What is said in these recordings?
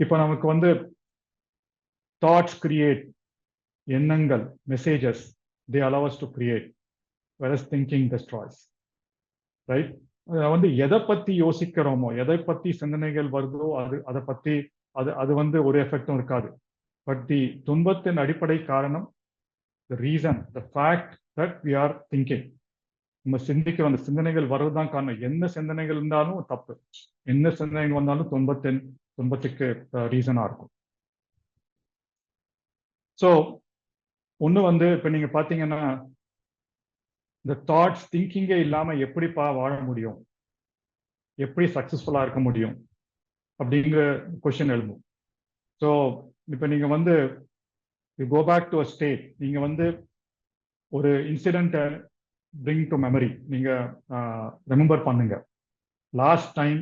இப்போ நமக்கு வந்து தாட்ஸ் கிரியேட் எண்ணங்கள் messages they always to create whereas thinking destroys right வந்து எதை பத்தி யோசிக்கிறோமோ எதை பத்தி சிந்தனைகள் வருதோ அது அதை பத்தி அது அது வந்து ஒரு எஃபெக்டும் இருக்காது. பட் தி துன்பத்தின் அடிப்படை காரணம் the reason the fact that we are thinking நம்ம சிந்திக்கிற அந்த சிந்தனைகள் வர்றதுதான் காரணம். என்ன சிந்தனைகள் இருந்தாலும் தப்பு. என்ன சிந்தனைகள் வந்தாலும் துன்பத்தின் துன்பத்துக்கு ரீசனா இருக்கும். ஸோ ஒன்று வந்து இப்போ நீங்க பார்த்தீங்கன்னா இந்த தாட்ஸ் திங்கிங்கே இல்லாம எப்படிப்பா வாழ முடியும்? எப்படி சக்சஸ்ஃபுல்லா இருக்க முடியும்? அப்படிங்கிற கொஸ்டின் எழுதும் ஸோ இப்போ நீங்க வந்து go back to a state நீங்க வந்து ஒரு இன்சிடென்ட்டை பிரிங் டு மெமரி நீங்க ரிமெம்பர் பண்ணுங்க. லாஸ்ட் டைம்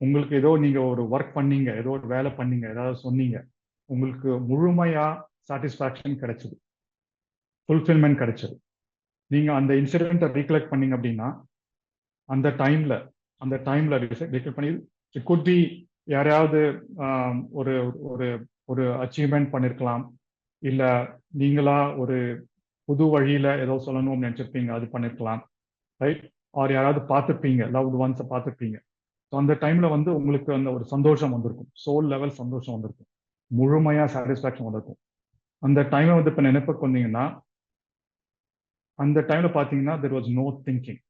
உங்களுக்கு ஏதோ நீங்க ஒரு ஒர்க் பண்ணீங்க ஏதோ ஒரு வேலை பண்ணீங்க ஏதாவது சொன்னீங்க. உங்களுக்கு முழுமையா சாட்டிஸ்ஃபேக்ஷன் கிடைச்சது. ஃபுல்ஃபில்மெண்ட் கிடைச்சது. நீங்க அந்த இன்சிடென்ட்டை ரீகலெக்ட் பண்ணீங்க அப்படின்னா அந்த டைம்ல அந்த டைம்ல ரீகலெக்ட் பண்ணி இட் குட் பி யாரையாவது ஒரு ஒரு ஒரு அச்சீவ்மெண்ட் பண்ணிருக்கலாம். இல்ல நீங்களா ஒரு புது வழியில ஏதோ சொல்லணும்னு நினைச்சிருப்பீங்க அது பண்ணிருக்கலாம் ரைட் ஆர் யாராவது பார்த்துருப்பீங்க லவ்டு ஒன்ஸை பார்த்துருப்பீங்க. ஸோ அந்த டைம்ல வந்து உங்களுக்கு அந்த ஒரு சந்தோஷம் வந்திருக்கும். சோல் லெவல் சந்தோஷம் வந்திருக்கும். முழுமையா சாட்டிஸ்ஃபேக்ஷன் வந்திருக்கும். அந்த டைமை வந்து இப்போ நினைப்புக்கு வந்தீங்கன்னா அந்த டைம்ல பாத்தீங்கன்னா there was no thinking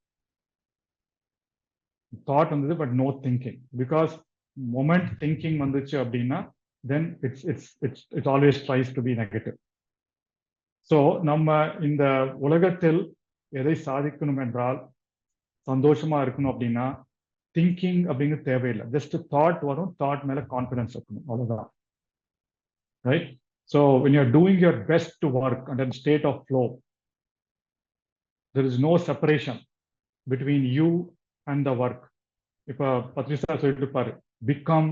thought வந்தது but no thinking because moment thinking வந்துச்சு அப்படின்னா then it's it's it's it always tries to be negative so நம்ம இந்த உலகத்தில் எதை சாதிக்கணும் என்றால் சந்தோஷமா இருக்கணும் அப்படின்னா திங்கிங் அப்படிங்கிறது தேவையில்லை. ஜஸ்ட் தாட் வரும் தாட் மேல கான்ஃபிடன்ஸ் இருக்கணும். அவ்வளவுதான். Right so when you're doing your best to work and state of flow there is no separation between you and the work இப்போ பத்ரிசா சொல்லிட்டு இருப்பாரு become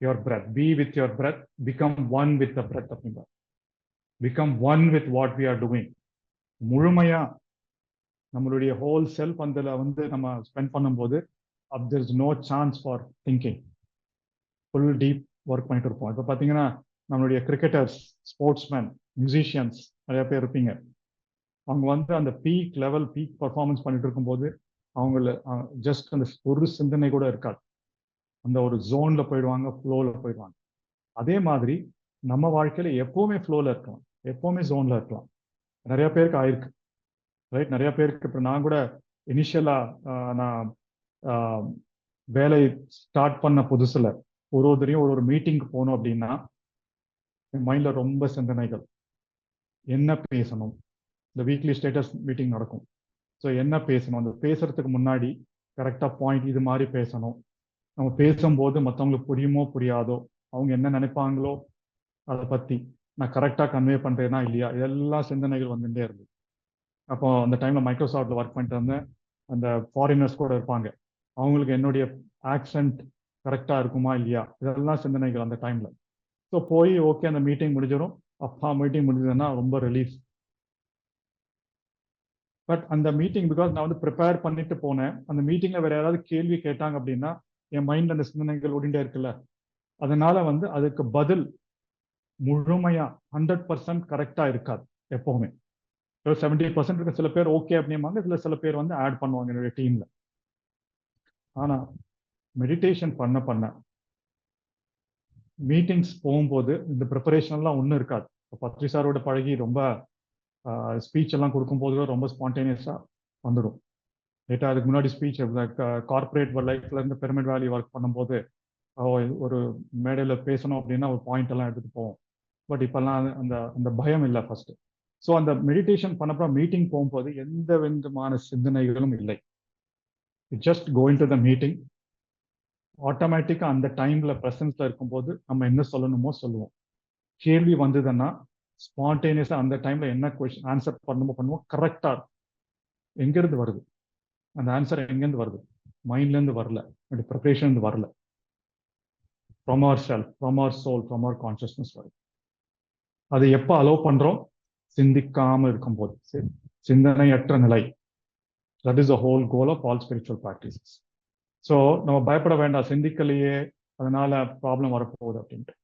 your breath be with your breath become one with the breath அப்படின்றார் become one with what we are doing முழுமையா நம்மளுடைய whole self அதில் வந்து நம்ம ஸ்பெண்ட் பண்ணும்போது up there is no chance for thinking full deep work பண்ணிட்டு இருப்போம். இப்போ பார்த்தீங்கன்னா நம்மளுடைய கிரிக்கெட்டர்ஸ் ஸ்போர்ட்ஸ்மேன் மியூசிஷியன்ஸ் நிறைய பேர் இருப்பீங்க. அவங்க வந்து அந்த பீக் லெவல் பீக் பர்ஃபார்மன்ஸ் பண்ணிட்டு இருக்கும்போது அவங்கள ஜஸ்ட் அந்த ஒரு சிந்தனை கூட இருக்காது. அந்த ஒரு ஜோன்ல போயிடுவாங்க ஃப்ளோவில் போயிடுவாங்க. அதே மாதிரி நம்ம வாழ்க்கையில எப்பவுமே ஃப்ளோவில் இருக்கலாம் எப்பவுமே ஜோன்ல இருக்கலாம். நிறைய பேருக்கு ஆயிருக்கு. ரைட் நிறைய பேருக்கு இப்போ நான் கூட இனிஷியலா நான் வேலை ஸ்டார்ட் பண்ண புதுசுல ஒரு ஒருத்தரையும் ஒரு ஒரு மீட்டிங்க்கு போகணும் அப்படின்னா என் மைண்ட்ல ரொம்ப சிந்தனைகள். என்ன பேசணும்? இந்த வீக்லி ஸ்டேட்டஸ் மீட்டிங் நடக்கும். ஸோ என்ன பேசணும்? அந்த பேசுறதுக்கு முன்னாடி கரெக்டாக பாயிண்ட் இது மாதிரி பேசணும். நம்ம பேசும்போது மற்றவங்களுக்கு புரியுமோ புரியாதோ அவங்க என்ன நினைப்பாங்களோ அதை பற்றி நான் கரெக்டாக கன்வே பண்ணுறேனா இல்லையா? எல்லா சிந்தனைகள் வந்துட்டே இருந்தது. அப்போ அந்த டைமில் மைக்ரோசாஃப்டில் ஒர்க் பண்ணிட்டு இருந்தேன். அந்த ஃபாரினர்ஸ் கூட இருப்பாங்க. அவங்களுக்கு என்னுடைய ஆக்சன்ட் கரெக்டாக இருக்குமா இல்லையா? இதெல்லாம் சிந்தனைகள் அந்த டைமில் ஸோ போய் ஓகே அந்த மீட்டிங் முடிஞ்சிடும். அப்பா மீட்டிங் முடிஞ்சதுன்னா ரொம்ப ரிலீஃப் பட் அந்த மீட்டிங் பிகாஸ் நான் வந்து ப்ரிப்பேர் பண்ணிட்டு போனேன். அந்த மீட்டிங்கில் வேற யாராவது கேள்வி கேட்டாங்க அப்படின்னா என் மைண்ட்ல அந்த சிந்தனைகள் ஓடிண்டே இருக்குல்ல. அதனால வந்து அதுக்கு பதில் முழுமையா ஹண்ட்ரட் பர்சன்ட் கரெக்டா இருக்காது எப்பவுமே. செவன்டி பர்சன்ட் இருக்க சில பேர் ஓகே அப்படிம்பாங்க இதுல சில பேர் வந்து ஆட் பண்ணுவாங்க என்னுடைய டீம்ல ஆனா மெடிடேஷன் பண்ண பண்ண மீட்டிங்ஸ் போகும்போது இந்த ப்ரிப்பரேஷன் எல்லாம் ஒன்றும் இருக்காது. பத்ரி சாரோட பழகி ரொம்ப ஸ்பீச் எல்லாம் கொடுக்கும்போது ரொம்ப ஸ்பான்டேனியஸாக வந்துடும். லேட்டாக அதுக்கு முன்னாடி ஸ்பீச் கார்பரேட் லைஃப்ல இருந்து பெருமிட் வேலி ஒர்க் பண்ணும்போது ஒரு மேடையில் பேசணும் அப்படின்னா ஒரு பாயிண்ட் எல்லாம் எடுத்துட்டு போவோம். பட் இப்பெல்லாம் அந்த அந்த பயம் இல்லை ஃபர்ஸ்ட் ஸோ அந்த மெடிடேஷன் பண்ணப்போ மீட்டிங் போகும்போது எந்த விதமான சிந்தனைகளும் இல்லை. Just going to the meeting ஆட்டோமேட்டிக்காக அந்த டைம்ல ப்ரெசன்ஸ்ல இருக்கும்போது நம்ம என்ன சொல்லணுமோ சொல்லுவோம். கேள்வி வந்ததுன்னா ஸ்பான்டேனியஸாக அந்த டைம்ல என்ன கொஷின் ஆன்சர் பண்ணுமோ பண்ணுவோம் கரெக்டா எங்கிருந்து வருது? அந்த ஆன்சர் எங்கேருந்து வருது? மைண்ட்ல இருந்து வரல. ப்ரிப்ரேஷன் இருந்து வரல. From our cell from our soul from our consciousness வருது அதை எப்போ அலோவ் பண்றோம்? சிந்திக்காம இருக்கும்போது. சிந்தனையற்ற நிலை. That is a whole goal of all spiritual practices so நம்ம பயப்பட வேண்டாம். சிந்திக்கலையே. அதனால ப்ராப்ளம் வரப்போகுது அப்படின்ட்டு.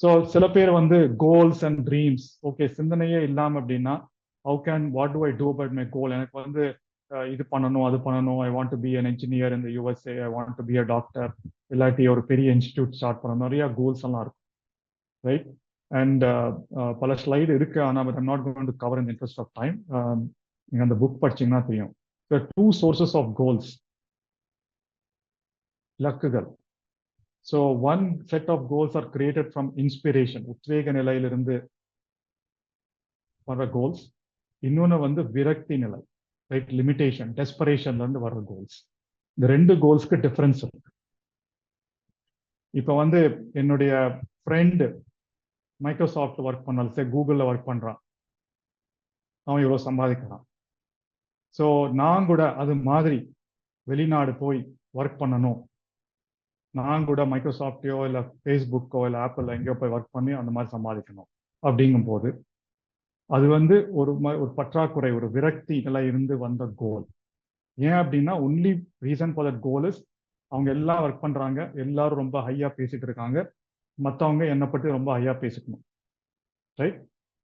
ஸோ சில பேர் வந்து கோல்ஸ் அண்ட் ட்ரீம்ஸ் ஓகே சிந்தனையே இல்லாமல் அப்படின்னா how can what to I do about my goal எனக்கு வந்து இது பண்ணணும் அது பண்ணணும். I want to be an engineer இந்த USA I want to be a doctor இல்லாட்டி ஒரு பெரிய இன்ஸ்டியூட் ஸ்டார்ட் பண்ணணும். நிறைய கோல்ஸ் எல்லாம் இருக்கும். ரைட் அண்ட் uh, uh, பல ஸ்லைடு இருக்கு. ஆனால் but I'm not going to cover in interest of time நீங்கள் அந்த புக் படிச்சீங்கன்னா தெரியும். Two sources of goals லக்குகள் so one set of goals are created from inspiration உத்வேக நிலையிலிருந்து வர்ற கோல்ஸ் இன்னொன்று வந்து விரக்தி நிலை. ரைட் லிமிடேஷன் டெஸ்பரேஷன்லேருந்து வர்ற கோல்ஸ் இந்த ரெண்டு கோல்ஸ்க்கு டிஃப்ரென்ஸ் இருக்கு. இப்போ வந்து என்னுடைய ஃப்ரெண்டு மைக்ரோசாஃப்ட் ஒர்க் பண்ணாலும் சரி கூகுளில் ஒர்க் பண்ணுறான் அவன் இவ்வளோ சம்பாதிக்கிறான். ஸோ நான் கூட அது மாதிரி வெளிநாடு போய் ஒர்க் பண்ணணும். நான் கூட மைக்ரோசாஃப்டையோ இல்லை ஃபேஸ்புக்கோ இல்லை ஆப்பிள் எங்கேயோ போய் ஒர்க் பண்ணி அந்த மாதிரி சம்பாதிக்கணும். அப்படிங்கும் போது அது வந்து ஒரு ம- ஒரு பற்றாக்குறை ஒரு விரக்தி நிலை இருந்து வந்த கோல் ஏன் அப்படின்னா only reason for that goal is அவங்க எல்லாம் ஒர்க் பண்ணுறாங்க எல்லாரும் ரொம்ப ஹையாக பேசிட்டு இருக்காங்க. மற்றவங்க என்னை பற்றி ரொம்ப ஹையாக பேசிக்கணும். ரைட்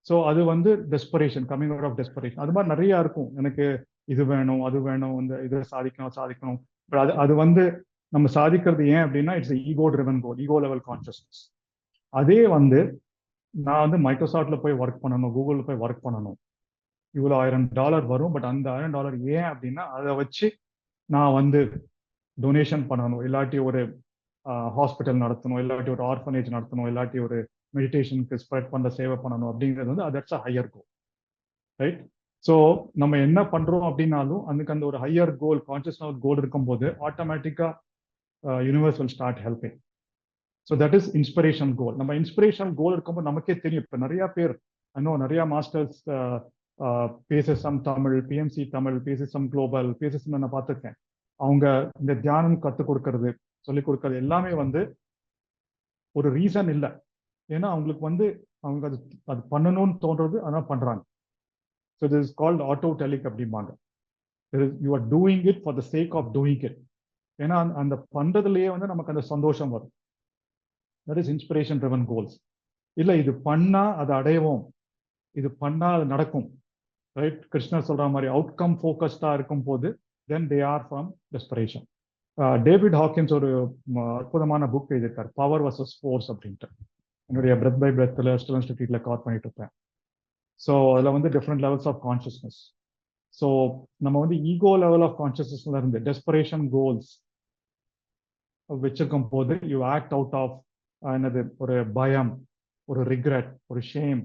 ஸோ அது வந்து desperation coming out of desperation அது மாதிரி நிறைய இருக்கும். எனக்கு இது வேணும் அது வேணும் இந்த இதை சாதிக்கணும் சாதிக்கணும். பட் அது அது வந்து நம்ம சாதிக்கிறது ஏன் அப்படின்னா it's ego driven goal ego level consciousness அதே வந்து நான் வந்து மைக்ரோசாஃப்ட்ல போய் ஒர்க் பண்ணணும் கூகுளில் போய் ஒர்க் பண்ணணும். இவ்வளோ ஆயிரம் டாலர் வரும் பட் அந்த ஆயிரம் டாலர் ஏன் அப்படின்னா அதை வச்சு நான் வந்து டொனேஷன் பண்ணணும். இல்லாட்டி ஒரு ஹாஸ்பிட்டல் நடத்தணும் இல்லாட்டி ஒரு ஆர்ஃபனேஜ் நடத்தணும் இல்லாட்டி ஒரு மெடிடேஷனுக்கு ஸ்ப்ரெட் பண்ண சேவை பண்ணணும் அப்படிங்கிறது வந்து that's a higher goal right so நம்ம என்ன பண்றோம் அப்படின்னாலும் அதுக்கு அந்த ஒரு ஹையர் கோல் கான்சியஸ்னஸ் கோல் இருக்கும்போது ஆட்டோமேட்டிக்கா universe will start helping so that is inspiration goal நம்ம இன்ஸ்பிரேஷன் கோல் இருக்கும்போது நமக்கே தெரியும். இப்போ நிறைய பேர் இன்னும் நிறைய மாஸ்டர்ஸ் பேசசம் தமிழ் பிஎம்சி தமிழ் பேசசம் குளோபல் பேசசம் நான் பார்த்துருக்கேன். அவங்க இந்த தியானம் கற்றுக் கொடுக்கறது சொல்லிக் கொடுக்கறது எல்லாமே வந்து ஒரு ரீசன் இல்லை. ஏன்னா அவங்களுக்கு வந்து அவங்க அது அது பண்ணணும்னு தோன்றது அதான் பண்றாங்க. So this is called autotelic அப்படிம்பாங்க you are doing it for the sake of doing it ஏன்னா அந்த- அந்த பண்றதுலயே வந்து நமக்கு அந்த சந்தோஷம் வரும். That is inspiration driven goals இல்லை இது பண்ணா அதை அடைவோம் இது பண்ணா அது நடக்கும். ரைட் கிருஷ்ணர் சொல்ற மாதிரி அவுட்கம் ஃபோக்கஸ்டா இருக்கும் போது then they are from desperation David Hawkins ஒரு அற்புதமான புக் எழுதியிருக்கார். பவர் வர்சஸ் ஃபோர்ஸ் அப்படின்ட்டு. என்னுடைய பிரெத் பை பிரெத்தில் ஸ்டூடெண்ட்ஸ் ட்ரீட்ல கவர் பண்ணிட்டு இருப்பேன். ஸோ அதில் வந்து different levels of consciousness so நம்ம வந்து ஈகோ லெவல் ஆஃப் கான்ஷியஸ்னஸ்ல இருந்து டெஸ்பரேஷன் கோல்ஸ் வச்சிருக்கும் போது யூ ஆக்ட் அவுட் ஆஃப் என்னது ஒரு பயம் ஒரு ரிக்ரெட் ஒரு ஷேம்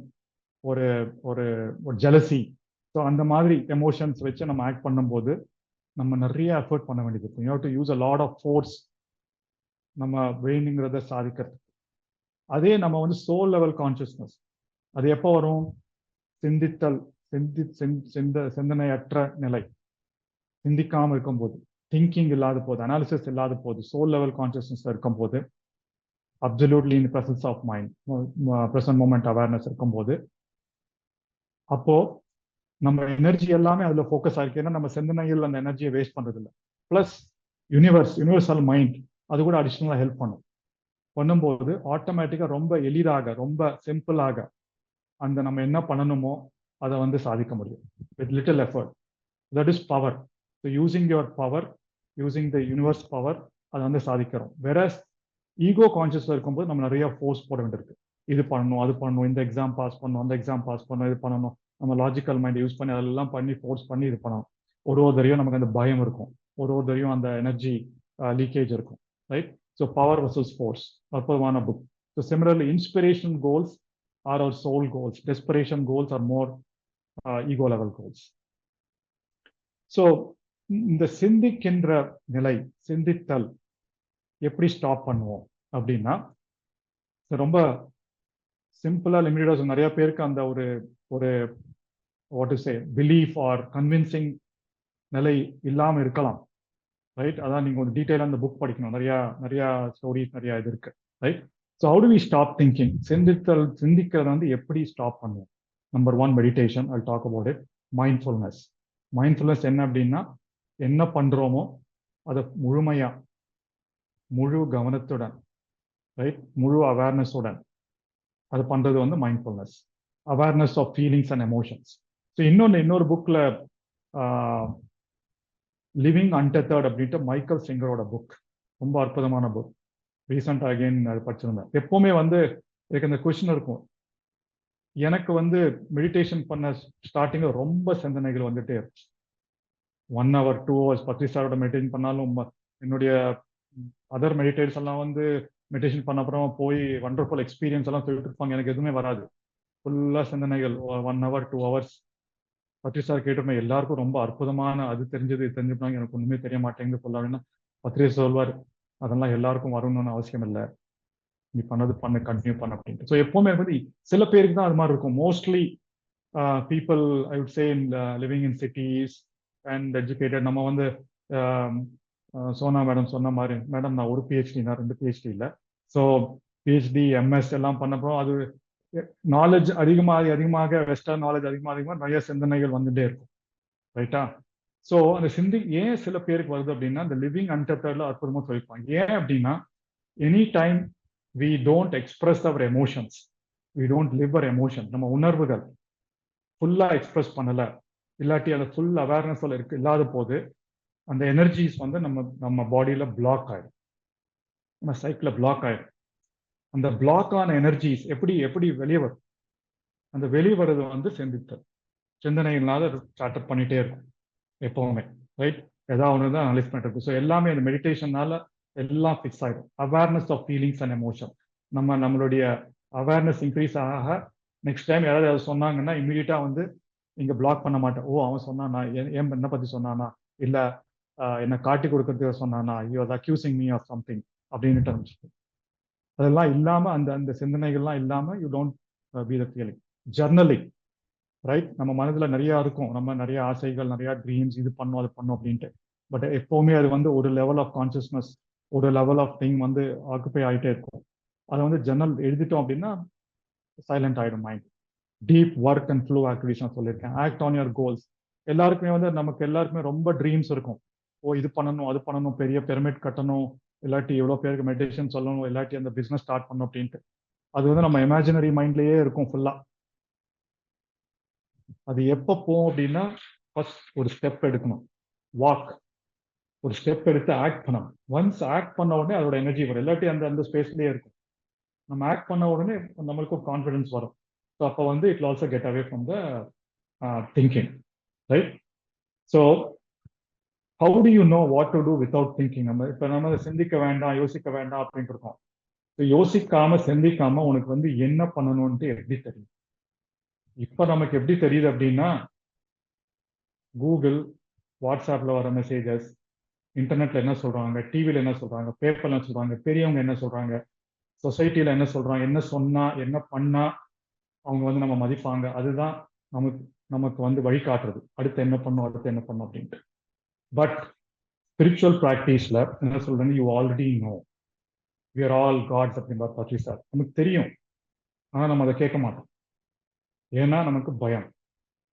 ஒரு ஒரு ஒரு ஜெலசி ஸோ அந்த மாதிரி எமோஷன்ஸ் வச்சு நம்ம ஆக்ட் பண்ணும்போது நம்ம நிறைய எஃபர்ட் பண்ண வேண்டியது இருக்கும். You do use a lot of force நம்ம வேணுங்கிறத சாதிக்கிறது அதே நம்ம வந்து சோல் லெவல் கான்சியஸ்னஸ் அது எப்போ வரும்? சிந்தித்தல் சிந்தி சிந்த சிந்தனையற்ற நிலை. சிந்திக்காமல் இருக்கும்போது. திங்கிங் இல்லாத போது அனாலிசிஸ் இல்லாத போது சோல் லெவல் கான்சியஸ்னஸ் இருக்கும்போது absolutely in presence of mind present moment awareness இருக்கும்போது அப்போ நம்ம எனர்ஜி எல்லாமே அதுல ஃபோக்கஸ் ஆயிருக்கு. ஏன்னா நம்ம சிந்தனையில் அந்த எனர்ஜியை வேஸ்ட் பண்றது இல்லை பிளஸ் யூனிவர்ஸ் யூனிவர்சல் மைண்ட் அது கூட அடிஷ்னலாக ஹெல்ப் பண்ணும். பண்ணும்போது ஆட்டோமேட்டிக்காக ரொம்ப எளிதாக ரொம்ப சிம்பிளாக அந்த நம்ம என்ன பண்ணணுமோ அதை வந்து சாதிக்க முடியும். With little effort that is power so using your power using the universe power அதை வந்து சாதிக்கிறோம். வேற ஈகோ கான்சியஸ்ல இருக்கும்போது நம்ம நிறைய ஃபோர்ஸ் போட வேண்டியிருக்கு. இது பண்ணணும் அது பண்ணணும் இந்த எக்ஸாம் பாஸ் பண்ணணும் அந்த எக்ஸாம் பாஸ் பண்ணணும் இது பண்ணணும். நம்ம லாஜிக்கல் மைண்ட் யூஸ் பண்ணி அதெல்லாம் பண்ணி ஃபோர்ஸ் பண்ணி இது பண்ணலாம். ஒரு ஒரு தரையும் நமக்கு அந்த பயம் இருக்கும். ஒரு ஒரு தரையும் அந்த எனர்ஜி லீக்கேஜ் இருக்கும். Right so power versus force அற்புதமான book so similarly inspiration goals are our soul goals desperation goals are more ego level goals so இந்த சிந்திக்கின்ற நிலை சிந்தித்தல் எப்படி ஸ்டாப் பண்ணுவோம் அப்படின்னா ரொம்ப சிம்பிளா லிமிட்டடா நிறைய பேருக்கு அந்த ஒரு ஒரு what is a belief or convincing நிலை இல்லாமல் இருக்கலாம். ரைட் அதான் நீங்கள் ஒரு டீட்டெயிலாக அந்த புக் படிக்கணும். நிறையா நிறையா ஸ்டோரிஸ் நிறையா இது இருக்கு. Right so how do we stop thinking சிந்தித்தல் சிந்திக்கிறத வந்து எப்படி ஸ்டாப் பண்ணுவோம்? Number one meditation I talk about it mindfulness mindfulness என்ன அப்படின்னா என்ன பண்ணுறோமோ அதை முழுமையாக முழு கவனத்துடன் ரைட் முழு அவேர்னஸுடன் அது பண்ணுறது வந்து mindfulness awareness of feelings and emotions so இன்னொன்று இன்னொரு புக்கில் லிவிங் அன்டெத்தர்ட் அப்படின்ட்டு மைக்கேல் சிங்கரோட புக் ரொம்ப அற்புதமான புக் ரீசெண்டாக அகைன் அது படிச்சிருந்தேன். எப்பவுமே வந்து எனக்கு அந்த கொஷின் இருக்கும். எனக்கு வந்து மெடிடேஷன் பண்ண ஸ்டார்டிங்கில் ரொம்ப சிந்தனைகள் வந்துட்டே ஒன் ஹவர் டூ ஹவர்ஸ் பத்து சாரோட மெடிடேஷன் பண்ணாலும் என்னுடைய அதர் மெடிடேட்ஸ் எல்லாம் வந்து மெடிடேஷன் பண்ண அப்புறம் போய் வண்டர்ஃபுல் எக்ஸ்பீரியன்ஸ் எல்லாம் சொல்லிட்டு இருப்பாங்க. எனக்கு எதுவுமே வராது. ஃபுல்லாக சிந்தனைகள் one hour two hours Badri sir கேட்டிருப்பேன் எல்லாருக்கும் ரொம்ப அற்புதமான அது தெரிஞ்சது இது தெரிஞ்சுப்பாங்க எனக்கு ஒன்றுமே தெரிய மாட்டேங்குது ஃபுல்லாக அப்படின்னா பத்ரி சொல்வார் அதெல்லாம் எல்லாருக்கும் வரணும்னு அவசியம் இல்லை. நீ பண்ணது பண்ண கண்டினியூ பண்ண அப்படின்ட்டு. ஸோ எப்பவுமே வந்து சில பேருக்கு தான் அது மாதிரி இருக்கும். Mostly people I would say in living in cities and educated நம்ம வந்து சோனா மேடம் சொன்ன மாதிரி மேடம் நான் ஒரு பிஹெச்டி நான் ரெண்டு பிஹெச்டி இல்லை. ஸோ பிஹெச்டி எம்எஸ் எல்லாம் பண்ணப்போ அது நாலேஜ் அதிகமாக அதிகமாக வெஸ்டர்ன் நாலேஜ் அதிகமாக அதிகமாக நிறைய சிந்தனைகள் வந்துட்டே இருக்கும். ரைட்டா ஸோ அந்த சிந்தி ஏன் சில பேருக்கு வருது அப்படின்னா இந்த லிவிங் அன்டர்ல அற்புதமாக சொல்லிப்பாங்க. ஏன் அப்படின்னா any time we don't express our emotions we don't live our emotion நம்ம உணர்வுகள் ஃபுல்லாக எக்ஸ்பிரஸ் பண்ணலை இல்லாட்டி அந்த ஃபுல் அவேர்னஸில் இருக்கு இல்லாத போது அந்த எனர்ஜிஸ் வந்து நம்ம நம்ம பாடியில் பிளாக் ஆயிடும். நம்ம சைக்கிளில் பிளாக் ஆயிடும். அந்த பிளாக் ஆன எனர்ஜிஸ் எப்படி எப்படி வெளியே வரும்? அந்த வெளியே வர்றது வந்து சிந்தித்தல். சிந்தனையினால ஸ்டார்ட் பண்ணிட்டே இருக்கும் எப்பவுமே ரைட் ஏதாவது ஒன்று தான் அனலைஸ் பண்ணிட்டு இருக்கும். ஸோ எல்லாமே இந்த மெடிடேஷனால எல்லாம் ஃபிக்ஸ் ஆகிடும் awareness of feelings and emotion நம்ம நம்மளுடைய அவேர்னஸ் இன்க்ரீஸ் ஆக நெக்ஸ்ட் டைம் யாராவது ஏதாவது சொன்னாங்கன்னா இமீடியட்டா வந்து இங்கே பிளாக் பண்ண மாட்டேன். ஓ அவன் சொன்னானா? என் என்ன பற்றி சொன்னானா? இல்லை என்னை காட்டி கொடுக்கறதுக்கு சொன்னானா? ஐயோ அது அக்யூசிங் மீ ஆஃப் சம்திங் அப்படின்ட்டு ஆரம்பிச்சு அதெல்லாம் இல்லாம அந்த அந்த சிந்தனைகள்லாம் இல்லாம you don't be the feeling journaling right நம்ம மனதில் நிறைய இருக்கும். நம்ம நிறைய ஆசைகள் நிறைய ட்ரீம்ஸ் இது பண்ணும் அது பண்ணும் அப்படின்ட்டு. பட் எப்பவுமே அது வந்து ஒரு லெவல் ஆஃப் கான்சியஸ்னஸ் ஒரு லெவல் ஆஃப் திங் வந்து ஆக்குப்பை ஆகிட்டே இருக்கும். அதை வந்து ஜன்னல் எழுதிட்டோம் அப்படின்னா சைலண்ட் ஆகிடும் mind deep work and flow activities நான் சொல்லியிருக்கேன். ஆக்ட் ஆன் யுவர் கோல்ஸ் எல்லாருக்குமே வந்து நமக்கு எல்லாருக்குமே ரொம்ப ட்ரீம்ஸ் இருக்கும். ஓ இது பண்ணணும் அது பண்ணணும் பெரிய பெர்மிட் கட்டணும் இல்லாட்டி எவ்வளோ பேருக்கு மெடிடேஷன் சொல்லணும் இல்லாட்டி அந்த பிஸ்னஸ் ஸ்டார்ட் பண்ணணும் அப்படின்ட்டு. அது வந்து நம்ம இமேஜினரி மைண்ட்லேயே இருக்கும் ஃபுல்லாக அது எப்போ போகும் அப்படின்னா ஃபர்ஸ்ட் ஒரு ஸ்டெப் எடுக்கணும். வாக் ஒரு ஸ்டெப் எடுத்து ஆக்ட் பண்ணணும். ஒன்ஸ் ஆக்ட் பண்ண உடனே அதோட எனர்ஜி வரும். இல்லாட்டி அந்த அந்த ஸ்பேஸ்லேயே இருக்கும். நம்ம ஆக்ட் பண்ண உடனே நம்மளுக்கும் கான்ஃபிடன்ஸ் வரும். ஸோ அப்போ வந்து it also get away from the thinking right so how do you know what to do without thinking நம்ம இப்போ நம்ம அதை சிந்திக்க வேண்டாம் யோசிக்க வேண்டாம் அப்படின்ட்டு இருக்கோம். ஸோ யோசிக்காம சிந்திக்காம உனக்கு வந்து என்ன பண்ணணும்ட்டு எப்படி தெரியும்? இப்போ நமக்கு எப்படி தெரியுது அப்படின்னா கூகுள் வாட்ஸ்அப்ல வர மெசேஜஸ் இன்டர்நெட்ல என்ன சொல்றாங்க டிவியில் என்ன சொல்றாங்க பேப்பர்ல என்ன சொல்றாங்க பெரியவங்க என்ன சொல்றாங்க சொசைட்டில என்ன சொல்றாங்க என்ன சொன்னா என்ன பண்ணா அவங்க வந்து நம்ம மதிப்பாங்க. அதுதான் நமக்கு நமக்கு வந்து வழிகாட்டுறது. அடுத்து என்ன பண்ணும் அடுத்து என்ன பண்ணும் அப்படின்ட்டு. பட் ஸ்பிரிச்சுவல் ப்ராக்டிஸ்ல என்ன சொல்றேன்னு you already know we are all gods அப்படின்ற பற்றி சார். நமக்கு தெரியும். ஆனால் நம்ம அதை கேட்க மாட்டோம். ஏன்னா நமக்கு பயம்.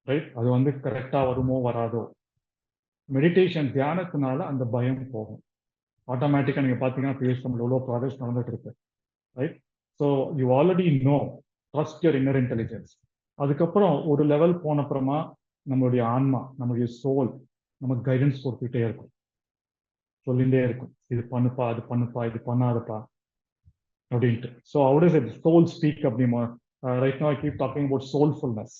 ரைட் அது வந்து கரெக்டாக வருமோ வராதோ. மெடிடேஷன் தியானத்தினால அந்த பயம் போகும். ஆட்டோமேட்டிக்காக நீங்கள் பார்த்தீங்கன்னா பேசும் எவ்வளோ ப்ராடக்ட்ஸ் நடந்துட்டு இருக்கு. Right so you already know trust your inner intelligence அதுக்கப்புறம் ஒரு லெவல் போனப்புறமா நம்மளுடைய ஆன்மா நம்மளுடைய சோல் நமக்கு கைடன்ஸ் கொடுத்துக்கிட்டே இருக்கும். சொல்லிகிட்டே இருக்கும். இது பண்ணுப்பா அது பண்ணுப்பா இது பண்ணாதப்பா. அப்படின்ட்டு. So out is soul speak அப்படிமா? Right no I keep talking about soulfulness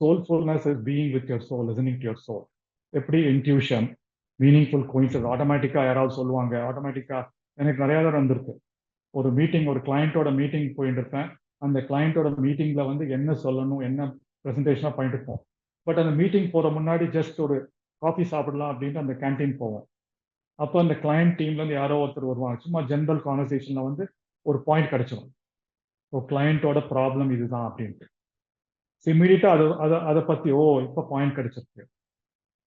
soulfulness is being with your soul listening to your soul எப்படி? இன்ட்யூஷன் மீனிங்ஃபுல் கோயின்சஸ் ஆட்டோமேட்டிக்காக யாராவது சொல்லுவாங்க. ஆட்டோமேட்டிக்காக எனக்கு நிறைய தடவை வந்திருக்கு. ஒரு மீட்டிங் ஒரு கிளையண்ட்டோட மீட்டிங் போயிட்டு இருப்பேன் அந்த கிளையண்ட்டோட மீட்டிங்கில் வந்து என்ன சொல்லணும் என்ன ப்ரெசன்டேஷனாக பண்ணிட்டு இருப்போம் பட் அந்த மீட்டிங் போகிற முன்னாடி ஜஸ்ட் ஒரு காஃபி சாப்பிடலாம் அப்படின்ட்டு அந்த கேன்டீன் போவோம் அப்போ அந்த கிளையண்ட் டீம்லேருந்து யாரோ ஒருத்தர் வருவாங்க. சும்மா ஜென்ரல் கான்வர்சேஷனில் வந்து ஒரு பாயிண்ட் கிடச்சிடும் ஸோ கிளையண்ட்டோட ப்ராப்ளம் இதுதான் அப்படின்ட்டு. ஸோ இமீடியட்டாக அது அதை அதை பற்றி ஓ இப்போ பாயிண்ட் கிடைச்சிருக்கு.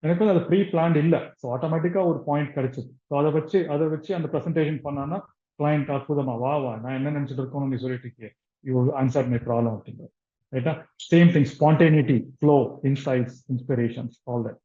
எனக்கு வந்து அது ப்ரீ பிளான் இல்லை ஸோ ஆட்டோமேட்டிக்காக ஒரு பாயிண்ட் கிடச்சிது. ஸோ அதை வச்சு அதை வச்சு அந்த ப்ரெசன்டேஷன் பண்ணான்னா கிளையண்ட் அற்புதமா வா வா நான் என்ன நினச்சிட்டு இருக்கோம்னு நீ சொல்லிட்டு இருக்கே யூ ஆன்சர் மை ப்ராப்ளம் அப்படிங்கிறது ரைட்டா same thing spontaneity flow insights inspirations all that